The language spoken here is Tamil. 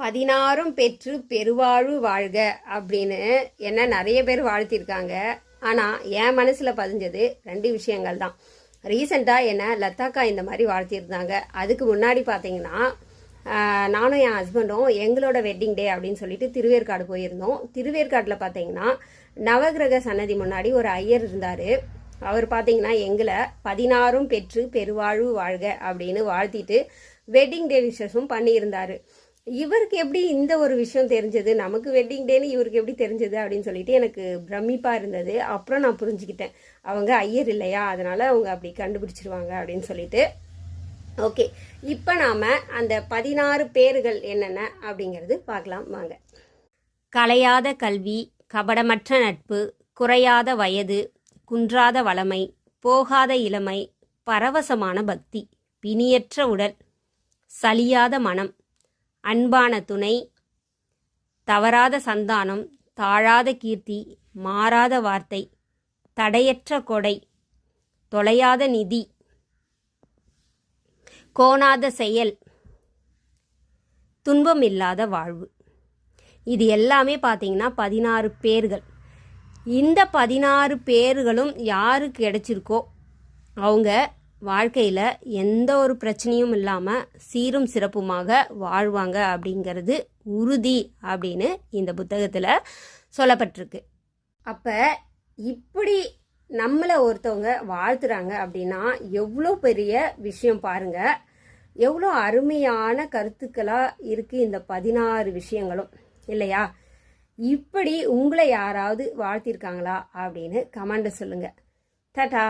பதினாறும் பெற்று பெருவாழ்வு வாழ்க அப்படின்னு என்ன நிறைய பேர் வாழ்த்திருக்காங்க. ஆனால் என் மனசில் பதிஞ்சது ரெண்டு விஷயங்கள் தான். ரீசெண்டாக என்ன லத்தாக்கா இந்த மாதிரி வாழ்த்திருந்தாங்க. அதுக்கு முன்னாடி பார்த்தீங்கன்னா நானும் என் ஹஸ்பண்டும் எங்களோட வெட்டிங் டே அப்படின்னு சொல்லிட்டு திருவேற்காடு போயிருந்தோம். திருவேற்காட்டில் பார்த்தீங்கன்னா நவகிரக சன்னதி முன்னாடி ஒரு ஐயர் இருந்தார். அவர் பார்த்தீங்கன்னா எங்களை பதினாறும் பெற்று பெருவாழ்வு வாழ்க அப்படின்னு வாழ்த்திட்டு வெட்டிங் டே விஷஸும் பண்ணியிருந்தாரு. இவருக்கு எப்படி இந்த ஒரு விஷயம் தெரிஞ்சது? நமக்கு வெட்டிங் டேன்னு இவருக்கு எப்படி தெரிஞ்சது அப்படின்னு சொல்லிட்டு எனக்கு பிரமிப்பாக இருந்தது. அப்புறம் நான் புரிஞ்சுக்கிட்டேன். அவங்க ஐயர் இல்லையா? அதனால அவங்க அப்படி கண்டுபிடிச்சிருவாங்க அப்படின்னு சொல்லிட்டு. ஓகே. இப்போ நாம் அந்த பதினாறு பேர்கள் என்னென்ன அப்படிங்கிறது பார்க்கலாம். வாங்க. கலையாத கல்வி கபடமற்ற நட்பு குறையாத வயது குன்றாத வளமை போகாத இளமை பரவசமான பக்தி பிணியற்ற உடல் சலியாத மனம் அன்பான துணை தவறாத சந்தானம் தாழாத கீர்த்தி மாறாத வார்த்தை தடையற்ற கொடை தொலையாத நிதி கோணாத செயல் துன்பமில்லாத வாழ்வு. இது எல்லாமே பார்த்தீங்கன்னா பதினாறு பேர்கள். இந்த பதினாறு பேர்களும் யாருக்கு கிடைச்சிருக்கோ? அவங்க வாழ்க்கையில் எந்த ஒரு பிரச்சனையும் இல்லாமல் சீரும் சிறப்புமாக வாழ்வாங்க அப்படிங்கிறது உறுதி அப்படின்னு இந்த புத்தகத்தில் சொல்லப்பட்டிருக்கு. அப்போ இப்படி நம்மளை ஒருத்தவங்க வாழ்த்துறாங்க அப்படின்னா எவ்வளோ பெரிய விஷயம் பாருங்க. எவ்வளோ அருமையான கருத்துக்களாக இருக்குது இந்த பதினாறு விஷயங்களும் இல்லையா? இப்படி உங்களை யாராவது வாழ்த்திருக்காங்களா அப்படின்னு கமெண்ட்டை சொல்லுங்கள் டாட்டா!